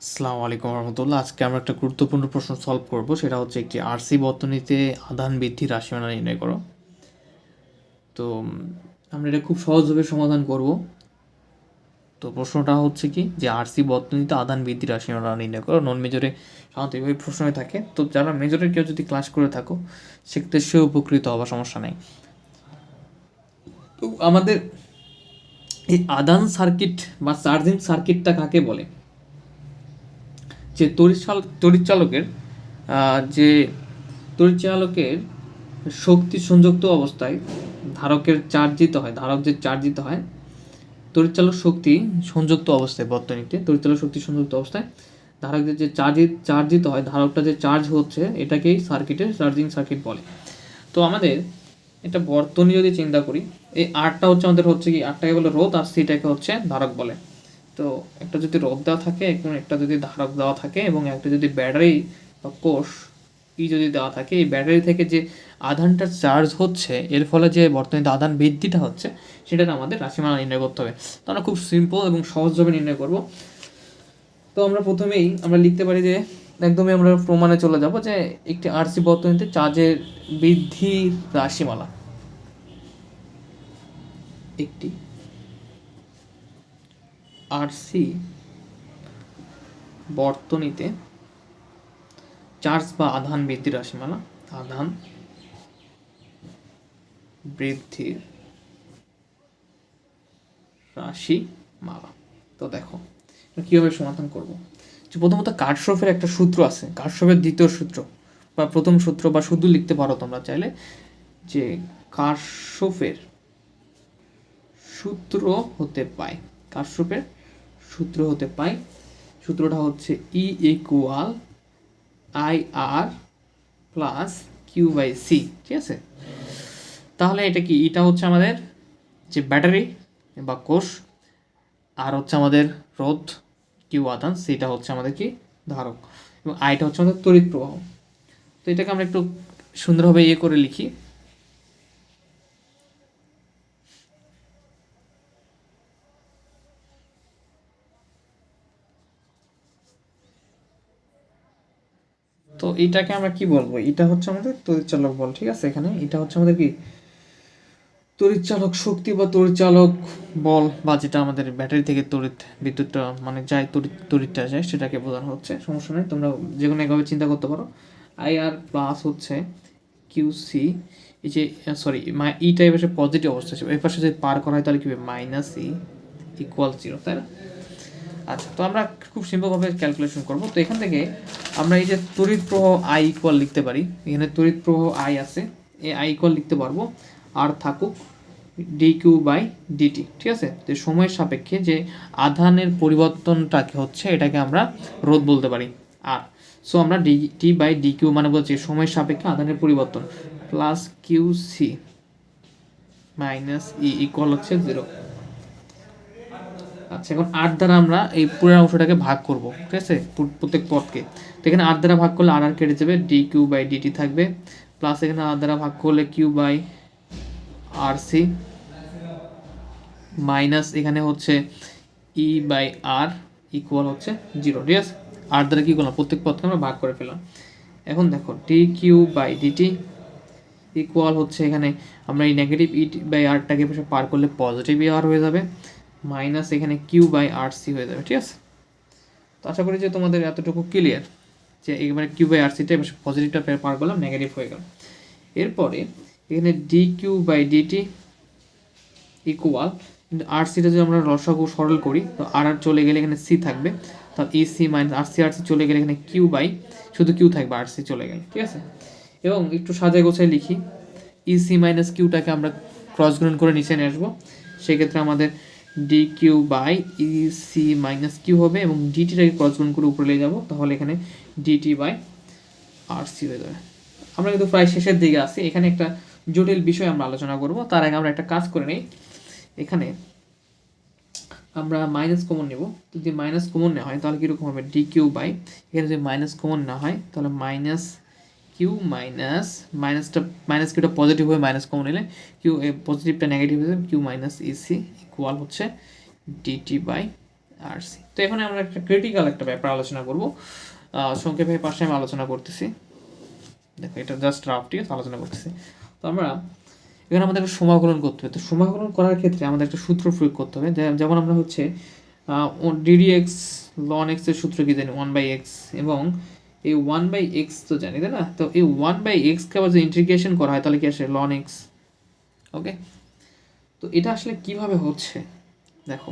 আসসালামু আলাইকুম রহমতুল্লাহ। আজকে আমরা একটা গুরুত্বপূর্ণ প্রশ্ন সলভ করব। সেটা হচ্ছে একটি আরসি বর্তনীতে আধান বৃদ্ধি রাশিমালা নির্ণয় করো। তো আমরা এটা খুব সহজভাবে সমাধান করব। তো, প্রশ্নটা হচ্ছে কি? যে আরসি বর্তনীতে আধান বৃদ্ধি রাশিমালা নির্ণয় করো। নন মেজরে সাধারণত এইভাবে প্রশ্ন হয়ে থাকে। তো, যারা মেজরের কেউ যদি ক্লাস করে থাকো, সেক্ষেত্রে সে উপকৃত হওয়ার সমস্যা নেই। তো, আমাদের এই আদান সার্কিট বা চার্জিং সার্কিটটা কাকে বলে? যে তড়িৎচাল তড়িৎচালকের আহ, যে তড়িৎচালকের শক্তি সংযুক্ত অবস্থায় ধারকের চার্জিত হয় ধারক যে চার্জিত হয় তড়িৎচালক শক্তি সংযুক্ত অবস্থায় বর্তনীতে তড়িৎচালক শক্তি সংযুক্ত অবস্থায় ধারকের যে চার্জিত চার্জিত হয় ধারকটা যে চার্জ হচ্ছে এটাকেই সার্কিটের চার্জিং সার্কিট বলে। তো আমাদের এটা বর্তনী যদি চিন্তা করি এই আটটা হচ্ছে আমাদের হচ্ছে কি আটটাকে বলে রোধ আর সিটাকে হচ্ছে ধারক বলে। তো একটা যদি রোধ দেওয়া থাকে এবং একটা যদি ধারক দেওয়া থাকে এবং একটা যদি ব্যাটারি বা কোষ ই যদি দেওয়া থাকে, এই ব্যাটারি থেকে যে আধানটা চার্জ হচ্ছে, এর ফলে যে বর্তমানে আধান বৃদ্ধিটা হচ্ছে সেটা আমাদের রাশিমালা নির্ণয় করতে হবে। তো আমরা খুব সিম্পল এবং সহজভাবে নির্ণয় করব। তো আমরা প্রথমেই আমরা লিখতে পারি যে, একদমই আমরা প্রমাণে চলে যাব যে একটি আরসি বর্তনীতে চার্জের বৃদ্ধির রাশিমালা। একটি। আরসি বর্তনীতে চার্জ বা আধান বৃদ্ধির রাশিমালা, আধান বৃদ্ধির রাশিমালা। তো দেখো কীভাবে সমাধান করব? যে প্রথমত কার্শফের একটা সূত্র আছে কার্শফের দ্বিতীয় সূত্র, বা প্রথম সূত্র বা শুধু লিখতে পারো তোমরা চাইলে, যে কার্শফের সূত্র হতে পায় কাশ্যপের সূত্র হতে পায় সূত্রটা হচ্ছে E equal I R plus Q by C ঠিক আছে? তাহলে এটা কি? এটা হচ্ছে আমাদের যে ব্যাটারি বা কোষ, আর হচ্ছে আমাদের রোধ কিউ আধান, সেটা হচ্ছে আমাদের কি? ধারক। এবং আইটা হচ্ছে আমাদের তড়িৎ প্রবাহ। তো এটাকে আমরা একটু সুন্দরভাবে ইয়ে করে লিখি। এটাকে আমরা কি বলব? এটা হচ্ছে আমাদের তড়িৎচালক বল, ঠিক আছে? এখানে এটা হচ্ছে আমাদের কি? তড়িৎচালক শক্তি বা তড়িৎচালক বল বা যেটা আমাদের ব্যাটারি থেকে তড়িৎ বিদ্যুৎটা মানে যায় তড়িৎ, তড়িৎটা যায়, সেটাকে বোঝানো হচ্ছে। সমস্যা নেই, তোমরা যে কোনো একভাবে চিন্তা করতে পারো। আই আর প্লাস হচ্ছে কিউ সি এই যে সরি ই টাইপ এসে পজিটিভ অবস্থা ছিল। এই পাশে যদি পার করা হয় তাহলে কি হবে? মাইনাস ই ইকুয়াল জিরো তাই না? আচ্ছা তো আমরা খুব সিম্পলভাবে ক্যালকুলেশন করব। তো এখান থেকে আমরা এই যে তড়িৎ প্রবাহ আই ইকুয়াল লিখতে পারি, এখানে তড়িৎ প্রবাহ আই আছে, এই আই ইকুয়াল লিখতে পারব আর থাকুক ডি কিউ বাই ডিটি ঠিক আছে? তো সময়ের সাপেক্ষে যে আধানের পরিবর্তনটাকে হচ্ছে এটাকে আমরা রোধ বলতে পারি আর সো আমরা D T by D Q মানে বলছি সময়ের সাপেক্ষে আধানের পরিবর্তন plus Q C minus E equal হচ্ছে জিরো আচ্ছা এখন আট দ্বারা আমরা এই পুরো অংশটাকে ভাগ করব, ঠিক আছে? প্রত্যেক পদকে। তো এখানে আট দ্বারা ভাগ করলে আর আর কেটে যাবে ডি কিউ বাই ডিটি থাকবে। প্লাস এখানে আর দ্বারা ভাগ করলে Q by R C minus এখানে হচ্ছে ই বাই আর ইকুয়াল হচ্ছে জিরো ঠিক আছে? আর দ্বারা কি করলাম? প্রত্যেক পদকে আমরা ভাগ করে ফেলাম এখন দেখো D Q by DT equal হচ্ছে এখানে আমরা এই নেগেটিভ ই বাই আরটাকে পার করলে পজিটিভ আর হয়ে যাবে। মাইনাস এখানে কিউ বাই আর সি হয়ে যাবে, ঠিক আছে? তো আশা করি যে তোমাদের এতটুকু ক্লিয়ার যে এবারে কিউ বাই আর সিটা এবার পজিটিভটা পার করলাম নেগেটিভ হয়ে গেল। এরপরে এখানে D Q by DT equal R সিটা যদি আমরা রসাগু সরল করি, তো আর আর চলে গেলে এখানে সি থাকবে। তাহলে E C minus R C R C চলে গেলে এখানে কিউ বাই, শুধু কিউ থাকবে আর সি চলে গেলে, ঠিক আছে? এবং একটু সাজায় গোছায় লিখি ই সি মাইনাস কিউটাকে আমরা ক্রস গুণন করে নিচে নিয়ে আসব। সেক্ষেত্রে আমাদের D Q by E C minus Q হবে এবং ডিটিটাকে ক্রস গুণ করে উপরে নিয়ে যাব, তাহলে এখানে ডিটি বাই আর সি হয়ে যাবে। আমরা কিন্তু প্রায় শেষের দিকে আছি, এখানে একটা জটিল বিষয় আমরা আলোচনা করব, তার আগে আমরা একটা কাজ করে নিই। এখানে আমরা মাইনাস কমন নেব, যদি মাইনাস কমন নেওয়া হয়, তাহলে কীরকম হবে? ডি কিউ বাই এখানে যদি মাইনাস কমন না হয়, তাহলে মাইনাস কিউ মাইনাস মাইনাসটা মাইনাস কিউটা পজিটিভ হয়ে মাইনাস কমন নিলে কিউ পজিটিভটা নেগেটিভ হয়ে কিউ মাইনাস ইসি ইকুয়াল হচ্ছে ডিটি বাই আর সি তো এখানে আমরা একটা ক্রিটিক্যাল একটা ব্যাপার আলোচনা করব। সংক্ষেপে পাশে আমি আলোচনা করতেছি। দেখো, এটা জাস্ট রাফটি আলোচনা করতেছি। তো আমরা এখানে আমাদের একটা সমাকলন করতে হবে। তো সমাকলন করার ক্ষেত্রে আমাদের একটা সূত্র প্রয়োগ করতে হবে। যেমন আমরা হচ্ছে ডিডি এক্স লন এক্সের সূত্র কি জানি? ওয়ান বাই এক্স এবং এই ওয়ান বাই এক্স তো জানি, তাই না? তো এই ওয়ান বাই এক্সকে আবার যদি ইন্টিগ্রেশন করা হয়, তাহলে কি আসে? লন এক্স ওকে তো এটা আসলে কীভাবে হচ্ছে? দেখো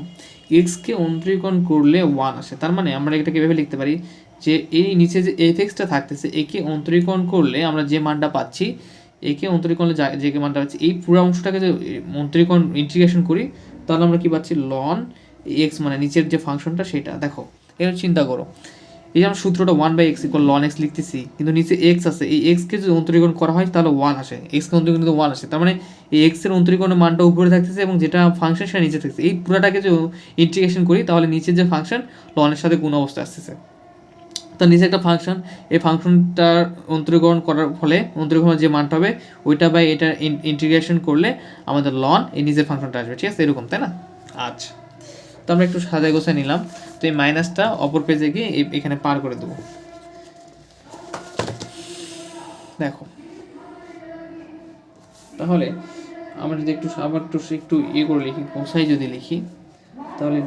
এক্সকে অন্তরীকরণ করলে ওয়ান আসে। তার মানে আমরা এটাকে এভাবে লিখতে পারি যে এই নিচে যে এফ এক্সটা থাকতেছে একে অন্তরীকরণ করলে আমরা যে মানটা পাচ্ছি একে অন্তরীকরণ যা- মানটা পাচ্ছি, এই পুরো অংশটাকে যে অন্তরীকরণ ইন্টিগ্রেশন করি, তাহলে আমরা কি পাচ্ছি? লন এক্স মানে নিচের যে ফাংশনটা সেটা। দেখো, এবার চিন্তা করো এই যে সূত্রটা one by X equal ln X লিখতেছি, কিন্তু নিচে এক্স আছে, এই এক্সকে যদি অন্তরীকরণ করা হয়, তাহলে ওয়ান আসে। এক্সকে অন্তরীকরণ কিন্তু ওয়ান আসে। তার মানে এই এক্সের অন্তরীকরণের মানটা উপরে থাকতেছে এবং যেটা ফাংশন সেটা নিচে থাকছে এই পুরোটাকে যদি ইন্টিগ্রেশন করি, তাহলে নিচের যে ফাংশন লনের সাথে গুণ অবস্থা আসতেছে। তার নিচে একটা ফাংশন এই ফাংশনটার অন্তরীকরণ করার ফলে অন্তরীকরণ যে মানটা হবে, ওইটা বাই এটা ইন্টিগ্রেশন করলে আমাদের লন এই নিজের ফাংশনটা আসবে। ঠিক আছে? এরকম, তাই না? আচ্ছা। তো আমরা একটু সাজায় গোছায় নিলাম। তো এই মাইনাসটা অপর পেজে গিয়ে এখানে পার করে দেবো। দেখো। তাহলে আমরা যদি একটু আবার একটু একটু ইয়ে করে লিখি গোসাই যদি লিখি, তাহলে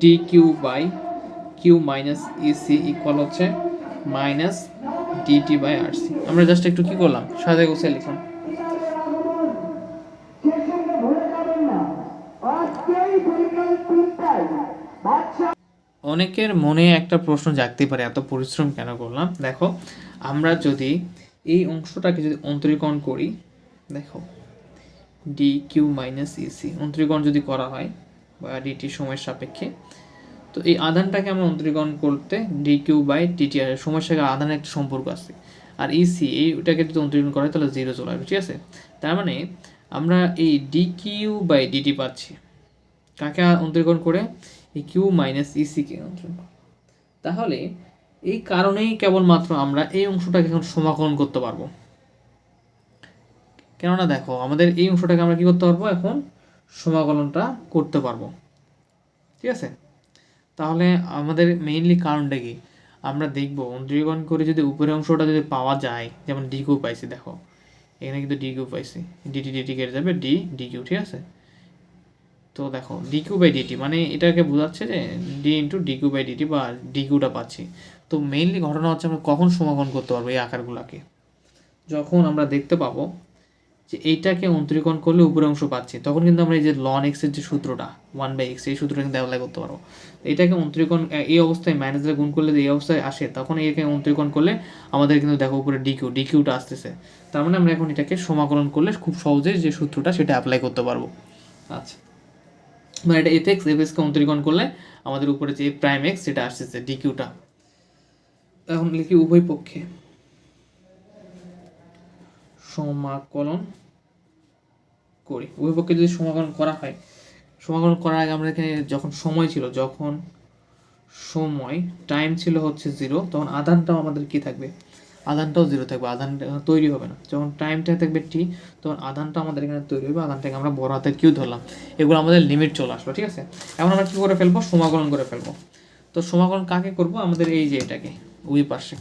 D Q by Q minus EC equal হচ্ছে minus DT by R C আমরা জাস্ট একটু কি করলাম? সাজায় গোছায় লিখলাম। অনেকের মনে একটা প্রশ্ন জাগতে পারে, এত পরিশ্রম কেন করলাম? দেখো, আমরা যদি এই অংশটাকে যদি অন্তরীকরণ করি, দেখো ডি কিউ মাইনাস ইসি অন্তরীকরণ যদি করা হয়, বা ডিটি সময়ের সাপেক্ষে, তো এই আধানটাকে আমরা অন্তরীকরণ করতে ডি কিউ বাই ডিটি আর সময়ের সাথে আধানের একটা সম্পর্ক আছে। আর ইসি এইটাকে যদি অন্তরীকরণ করা হয়, তাহলে জিরো চলে আসবে, ঠিক আছে? তার মানে আমরা এই ডি কিউ বাই ডিটি পাচ্ছি। কাকে অন্তরীকরণ করে? এই কিউ মাইনাস ইসিকে অন্তরীকরণ করে। তাহলে এই কারণেই কেবলমাত্র আমরা এই অংশটাকে এখন সমাকলন করতে পারব। কেননা দেখো, আমাদের এই অংশটাকে আমরা কি করতে পারব? এখন সমাকলনটা করতে পারব। ঠিক আছে? তাহলে আমাদের মেইনলি কারণটা কি? আমরা দেখব অন্তরীকরণ করে যদি উপরের অংশটা যদি পাওয়া যায়, যেমন ডি কিউ পাইছি, দেখো। এখানে কিন্তু ডি কিউ পাইছি। ডিটি ডিটি কেটে যাবে ডি ডি কিউ ঠিক আছে? তো দেখো ডি কিউ বাই ডিটি মানে এটাকে বোঝাচ্ছে যে D into D Q by DT বা ডিকিউটা পাচ্ছি। তো মেইনলি ঘটনা হচ্ছে আমরা কখন সমাকলন করতে পারব এই আকারগুলোকে? যখন আমরা দেখতে পাবো যে এইটাকে অন্তরীকরণ করলে উপরের অংশ পাচ্ছি, তখন কিন্তু আমরা এই যে লন এক্সের যে সূত্রটা ওয়ান বাই এক্স এই সূত্রটা কিন্তু অ্যাপ্লাই করতে পারব। এটাকে অন্তরীকরণ এই অবস্থায় ম্যানেজার গুণ করলে এই অবস্থায় আসে, তখন একে অন্তরীকরণ করলে আমাদের কিন্তু দেখো উপরে ডিকিউ ডিকিউটা আসতেছে। তার মানে আমরা এখন এটাকে সমাকলন করলে খুব সহজে যে সূত্রটা সেটা অ্যাপ্লাই করতে পারব। আচ্ছা। মানে এটা এফ এক্স এফ এক্সকে অন্তরীকরণ করলে আমাদের উপরে যে প্রাইম এক্স সেটা আসতেছে ডিকিউটা এখন লিখি উভয় পক্ষে। সমাকলন করি। উভয় পক্ষে যদি সমাকলন করা হয়, সমাকলন করার আগে আমরা এখানে যখন সময় ছিল, যখন সময় টাইম ছিল হচ্ছে জিরো তখন আধানটাও আমাদের কি থাকবে? আধানটাও জিরো থাকবে আধানটা তৈরি হবে না। যখন টাইমটা থাকবে টি তখন আধানটা আমাদের এখানে তৈরি হবে আধানটাকে আমরা বড় হাতে কিউ ধরলাম। এগুলো আমাদের লিমিট চলে আসলো ঠিক আছে? এখন আমরা কী করে ফেলব? সমাকলন করে ফেলব। তো সমাকলন কাকে করব? আমাদের এই যে এটাকে, ওই পাশে।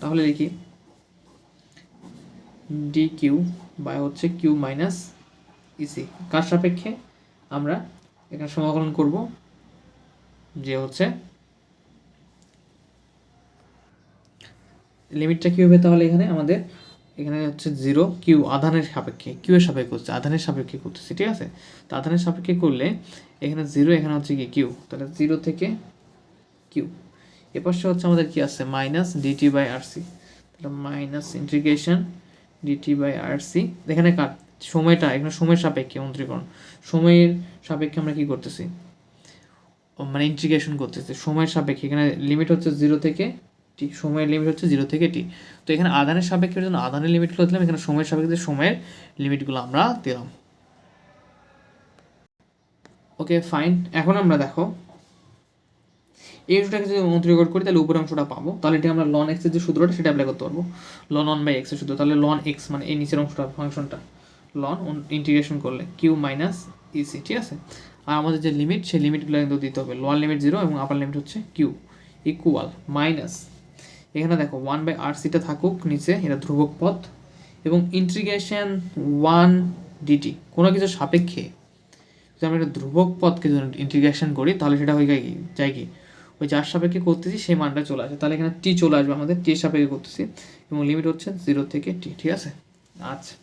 তাহলে লিখি ডি কিউ বাই হচ্ছে কিউ মাইনাস ইসি কার সাপেক্ষে? আমরা এখানে সমাকলন করব, যে হচ্ছে লিমিটটা কী হবে তাহলে এখানে আমাদের, এখানে হচ্ছে জিরো কিউ আধানের সাপেক্ষে, কিউ এর সাপেক্ষে করছে, আধানের সাপেক্ষে করতেছি, ঠিক আছে? তো আধানের সাপেক্ষে করলে এখানে জিরো এখানে হচ্ছে কি কিউ, তাহলে জিরো থেকে কিউ। এ পাশে হচ্ছে আমাদের কি আছে? Minus DT by R C তাহলে minus integration DT by R C এখানে কার? সময়টা, এখানে সময়ের সাপেক্ষে, অন্তরীকরণ। সময়ের সাপেক্ষে আমরা কি করতেছি? মানে ইন্টিগ্রেশন করতেছি। সময়ের সাপেক্ষে, এখানে লিমিট হচ্ছে জিরো থেকে টি, সময়ের লিমিট হচ্ছে জিরো থেকে টি। তো এখানে আধানের সাপেক্ষে জন্য আধানের লিমিটগুলো দিলাম, এখানে সময়ের সাপেক্ষে সময়ের লিমিটগুলো আমরা দিলাম। ওকে ফাইন এখন আমরা দেখো, এই অংশটাকে যদি অন্তরীকরণ করি, তাহলে উপরের অংশটা পাবো। তাহলে এটা আমরা লন এক্সের যে সূত্রটা, সেটা অ্যাপ্লাই করতে পারব। লন অন বাই এক্সের সূত্র। তাহলে লন এক্স মানে এই নিচের অংশটা, ফাংশনটা। লন ইন্টিগ্রেশন করলে কিউ মাইনাস ইসি ঠিক আছে? আর আমাদের যে লিমিট সেই লিমিটগুলো কিন্তু দিতে হবে। লোয়ার লিমিট জিরো এবং আপার লিমিট হচ্ছে কিউ ইকুয়াল মাইনাস এখানে দেখো ওয়ান বাই আর সিটা থাকুক নিচে, এটা ধ্রুবক পথ এবং ইন্টিগ্রেশন ওয়ান ডিটি কোনো কিছু সাপেক্ষে। যদি আমরা একটা ধ্রুবক পথকে যদি ইন্টিগ্রেশন করি, তাহলে সেটা হয়ে যায় কি? যায় কি? ওই যার সাপেক্ষে করতেছি, সেই মানটা চলে আসে। তাহলে এখানে টি চলে আসবে আমাদের টি সাপেক্ষে করতেছি এবং লিমিট হচ্ছে জিরো থেকে টি ঠিক আছে? আচ্ছা।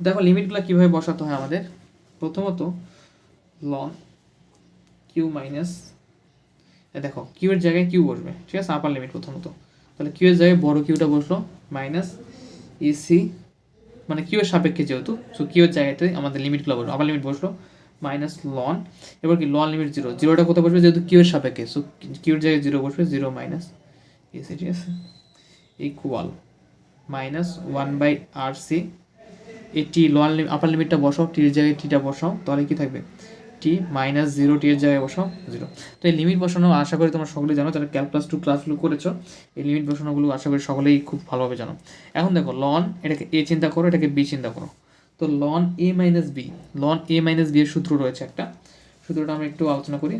দেখো লিমিটগুলো কীভাবে বসাতে হয় আমাদের? প্রথমত লন কিউ মাইনাস দেখো কিউ এর জায়গায় কিউ বসবে, ঠিক আছে? আপার লিমিট প্রথমত। তাহলে কিউ এর জায়গায় বড় কিউটা বসল মাইনাস ইসি মানে কিউ এর সাপেক্ষে যেহেতু সো কিউ এর জায়গাতে আমাদের লিমিটগুলো বসল আপার লিমিট বসল মাইনাস লন এবার কি লন লিমিট জিরো জিরোটা কোথায় বসবে? যেহেতু কিউ এর সাপেক্ষে সো কিউ এর জায়গায় জিরো বসবে জিরো মাইনাস ইসি ঠিক আছে? Equal minus one by R C এই টি লোয়ার আপার লিমিটটা বসাও টির জায়গায় টিটা বসাও, তাহলে কি থাকবে? টি মাইনাস জিরো টি এর জায়গায় বসাও জিরো তো এই লিমিট বসানো আশা করি তোমরা সকলেই জানো, যারা ক্যালকুলাস টু ক্লাসগুলো করেছ, এই লিমিট বসানোগুলো আশা করি সকলেই খুব ভালোভাবে জানো। এখন দেখো লন এটাকে এ চিন্তা করো, এটাকে বি চিন্তা করো। তো ln A minus B ln A minus B এর সূত্র রয়েছে একটা। সূত্রটা আমরা একটু আলোচনা করি।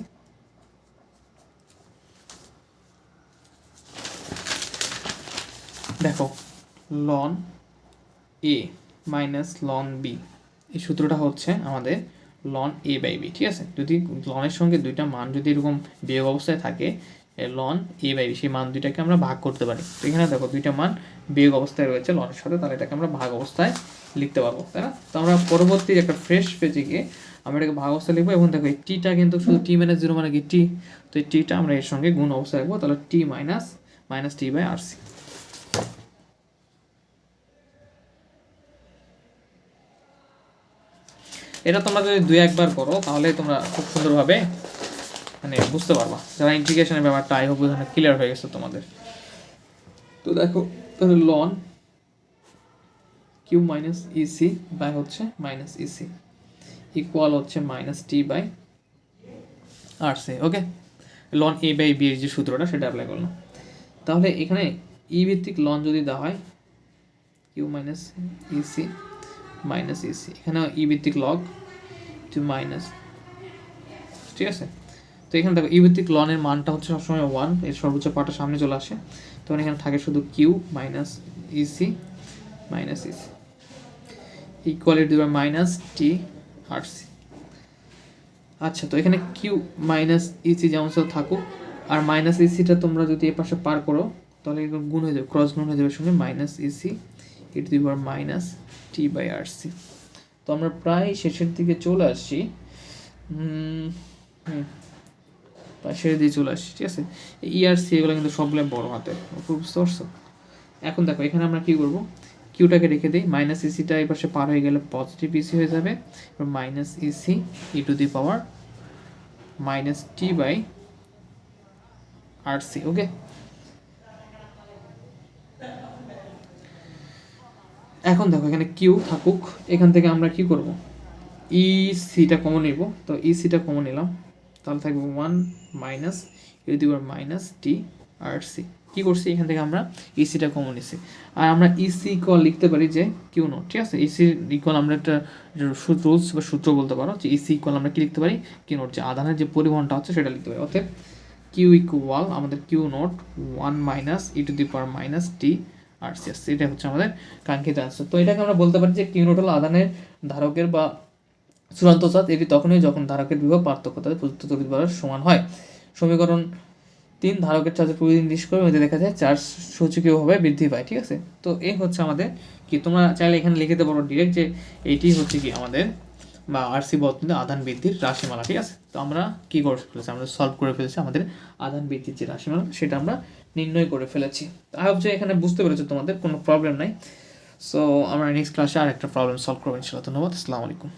দেখো ln A minus ln B এই সূত্রটা হচ্ছে আমাদের লন এ বাই বি ঠিক আছে? যদি লনের সঙ্গে দুইটা মান যদি এরকম বিয়োগ অবস্থায় থাকে লন এ বাই বি সেই মান দুইটাকে আমরা ভাগ করতে পারি। তো এখানে দেখো দুইটা মান বিয়োগ অবস্থায় রয়েছে লনের সাথে, তাহলে এটাকে আমরা ভাগ অবস্থায় লিখতে পারব, তাই না? তো আমরা পরবর্তী একটা ফ্রেশ পেজে গিয়ে আমরা এটাকে ভাগ অবস্থায় লিখব এবং দেখো এই টিটা কিন্তু শুধু টি মাইনাস জিরো মানে কি টি তো এই টিটা আমরা এর সঙ্গে গুণ অবস্থায় রাখব, তাহলে T minus minus T by R C এটা তোমরা যদি দুই একবার করো, তাহলে তোমরা খুব সুন্দরভাবে মানে বুঝতে পারবা। যারা ইন্টিগ্রেশনের ব্যাপারটা আই হোপ ক্লিয়ার হয়ে গেছে তোমাদের। তো দেখো, তাহলে ln Q minus EC by হচ্ছে মাইনাস ইসি ইকুয়াল হচ্ছে minus T by R C okay ln A by B এর যে সূত্রটা, সেটা অ্যাপ্লাই করলাম। তাহলে এখানে ই ভিত্তিক লন যদি দেওয়া হয় Q minus EC minus EC এখানে ই ভিত্তিক লগ টু মাইনাস ঠিক আছে? তো এখানে দেখো ই ভিত্তিক লনের মানটা হচ্ছে সবসময় ওয়ানের সর্বোচ্চ পাটা সামনে চলে আসে। তখন এখানে থাকে শুধু Q minus EC minus EC equality দেবে মাইনাস টি আর সি আচ্ছা তো এখানে কিউ মাইনাস ইসি যেমন সব থাকুক, আর মাইনাস ইসিটা তোমরা যদি এ পাশে পার করো, তাহলে গুণ হয়ে যাবে ক্রস গুণ হয়ে যাবে সঙ্গে minus EC E the power minus T by R C তো আমরা প্রায় শেষের দিকে চলে আসছি। প্রায় শেষের দিকে চলে আসছি, ঠিক আছে? ই আর সি এগুলো কিন্তু সবগুলো বড় হাতে বুঝতে পারছ? এখন দেখো, এখানে আমরা কি করব? কিউটাকে রেখে দিই মাইনাস ইসিটা এই পাশে পার হয়ে গেলে পজিটিভ ইসি হয়ে যাবে। Minus EC E to the power minus T by R C okay এখন দেখো, এখানে কিউ থাকুক, এখান থেকে আমরা কি করব? ই সিটা কমন নিব। তো ই সিটা কমন নিলাম। তাহলে থাকবে one minus U the minus T R C কী করছি? এখান থেকে আমরা ইসিটা কমন নিছি। আর আমরা ইসি ইকুয়াল লিখতে পারি যে কিউ নোট ঠিক আছে? ইসি ইকুয়াল আমরা একটা রুলস বা সূত্র বলতে পারো যে ইসি ইকুয়াল আমরা কি লিখতে পারি? কিউ নোট যে আধানের যে পরিবহনটা হচ্ছে সেটা লিখতে পারি। অর্থাৎ কিউ ইকুয়াল আমাদের Q naught one minus E to the power minus T R C আসছে এটা হচ্ছে আমাদের কাঙ্ক্ষিত আনসার তো এটাকে আমরা বলতে পারি যে কিউ নোট হলো আধানের ধারকের বা চূড়ান্ত চাঁদ, এটি তখনই যখন ধারকের বিভব পার্থক্য তাদের প্রযুক্ত তড়িৎ বলের সমান হয়। সমীকরণ তিন, ধারকের চার্জের প্রতিদিন নিষ্ক্রমে এতে দেখা যায় চার্জ সূচকীয়ভাবে বৃদ্ধি পায়, ঠিক আছে? তো এই হচ্ছে আমাদের কি, তোমরা চাইলে এখানে লিখে দিতে পারো ডিরেক্ট যে এইটি হচ্ছে কি আমাদের বা আরসি বর্তমানে আধান বৃদ্ধির রাশিমালা, ঠিক আছে? তো আমরা কী করে ফেলেছি আমরা সলভ করে ফেলেছি আমাদের আধান বৃদ্ধির যে রাশিমালা, সেটা আমরা নির্ণয় করে ফেলেছি। আই হোপ যে এখানে বুঝতে পেরেছ তোমাদের, কোনো প্রবলেম নাই। সো আমরা নেক্সট ক্লাসে আর একটা প্রবলেম সলভ করব ইনশাল্লাহ ধন্যবাদ, আসসালামু আলাইকুম।